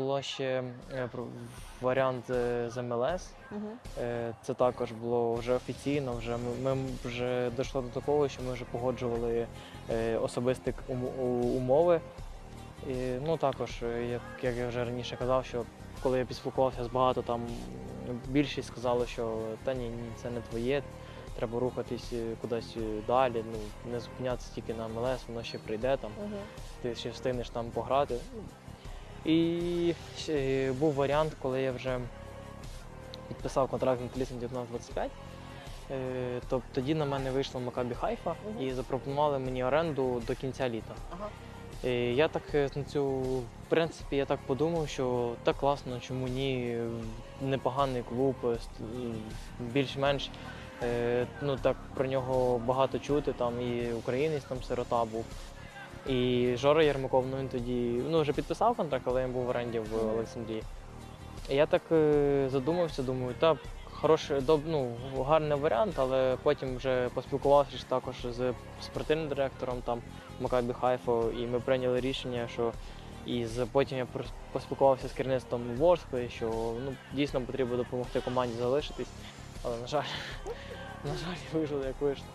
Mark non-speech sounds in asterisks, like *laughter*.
було ще е, варіант е, з МЛС. Угу. Е, Це також було вже офіційно. Вже ми, вже дійшло до такого, що ми вже погоджували особисті умови. І, ну також, як, як я вже раніше казав, що коли я поспілкувався з багато, там більшість сказали, що та ні, ні, це не твоє, треба рухатись кудись далі. Ну не зупинятися тільки на МЛС, воно ще прийде там Угу. ти ще встигнеш там пограти. І був варіант, коли я вже підписав контракт з металістом 1925. Е, То тоді на мене вийшло Макабі Хайфа і запропонували мені оренду до кінця літа. Ага. І я так е, на цю, в принципі, я так подумав, що так класно, чому ні, непоганий клуб, е, більш-менш е, ну так про нього багато чути. Там і українець там сирота був. І Жора Єрмаков, ну він тоді ну, вже підписав контракт, але він був в оренді в. Олександрії. І я так е, задумався, думаю, та хороший, доб, ну, гарний варіант, але потім вже поспілкувався також з спортивним директором там Макабі Хайфо, і ми прийняли рішення, що і потім я поспілкувався з керівництвом Ворскли, що ну, дійсно потрібно допомогти команді залишитись. Але, на жаль, *laughs* на жаль, вийшло як вийшло.